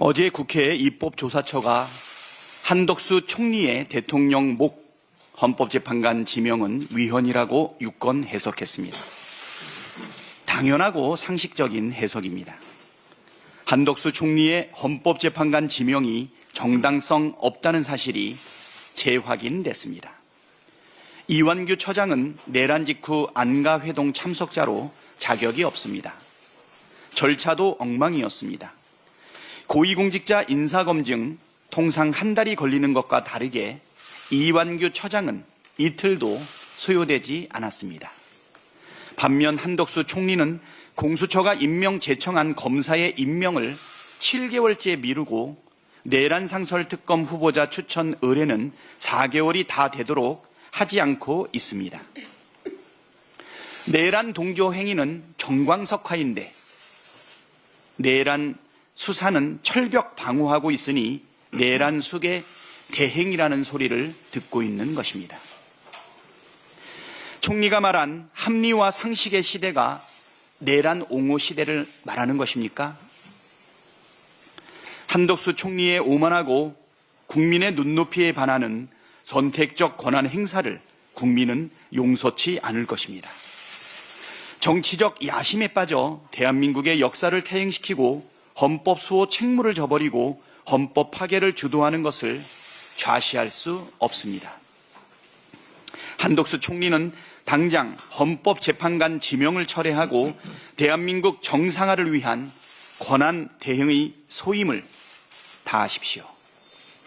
어제 국회 입법조사처가 한덕수 총리의 대통령 목 헌법재판관 지명은 위헌이라고 유권 해석했습니다. 당연하고 상식적인 해석입니다. 한덕수 총리의 헌법재판관 지명이 정당성 없다는 사실이 재확인됐습니다. 이완규 처장은 내란 직후 안가 회동 참석자로 자격이 없습니다. 절차도 엉망이었습니다. 고위공직자 인사검증 통상 한 달이 걸리는 것과 다르게 이완규 처장은 이틀도 소요되지 않았습니다. 반면 한덕수 총리는 공수처가 임명 제청한 검사의 임명을 7개월째 미루고 내란 상설 특검 후보자 추천 의뢰는 4개월이 다 되도록 하지 않고 있습니다. 내란 동조 행위는 정광석화인데 내란 수사는 철벽 방어하고 있으니 내란 숙의 대행이라는 소리를 듣고 있는 것입니다. 총리가 말한 합리와 상식의 시대가 내란 옹호 시대를 말하는 것입니까? 한덕수 총리의 오만하고 국민의 눈높이에 반하는 선택적 권한 행사를 국민은 용서치 않을 것입니다. 정치적 야심에 빠져 대한민국의 역사를 퇴행시키고 헌법 수호 책무를 저버리고 헌법 파괴를 주도하는 것을 좌시할 수 없습니다. 한덕수 총리는 당장 헌법재판관 지명을 철회하고 대한민국 정상화를 위한 권한 대행의 소임을 다하십시오.